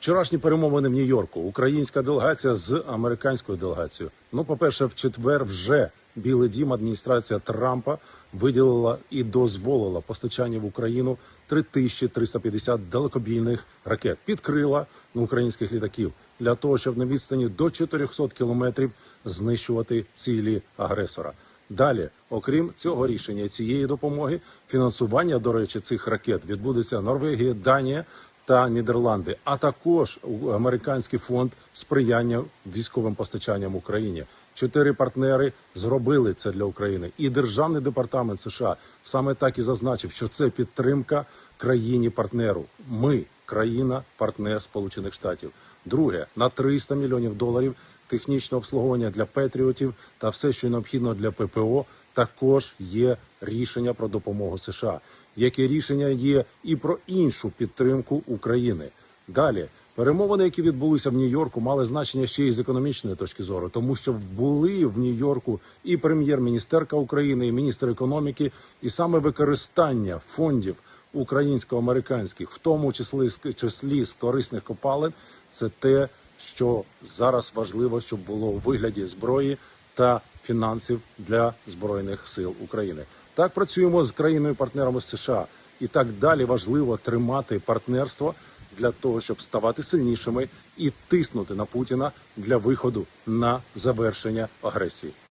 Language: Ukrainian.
Вчорашні перемовини в Нью-Йорку. Українська делегація з американською делегацією. Ну, по-перше, в четвер вже Білий Дім адміністрація Трампа виділила і дозволила постачання в Україну 3350 далекобійних ракет. Підкрила на українських літаків для того, щоб на відстані до 400 кілометрів знищувати цілі агресора. Далі, окрім цього рішення, цієї допомоги, фінансування, до речі, цих ракет відбудеться Норвегія, Данія та Нідерланди, а також американський фонд сприяння військовим постачанням Україні. Чотири партнери зробили це для України, і державний департамент США саме так і зазначив, що це підтримка країні-партнеру. Ми країна-партнер Сполучених Штатів. Друге на 300 мільйонів доларів технічне обслуговування для патріотів та все, що необхідно для ППО, також є рішення про допомогу США. Яке рішення є і про іншу підтримку України? Далі перемовини, які відбулися в Нью-Йорку, мали значення ще й з економічної точки зору, тому що були в Нью-Йорку і прем'єр-міністерка України, і міністр економіки, і саме використання фондів українсько-американських, в тому числі числі з корисних копалин, це те, що зараз важливо, щоб було у вигляді зброї та фінансів для збройних сил України. Так працюємо з країною партнерами США, і так далі важливо тримати партнерство для того, щоб ставати сильнішими і тиснути на Путіна для виходу на завершення агресії.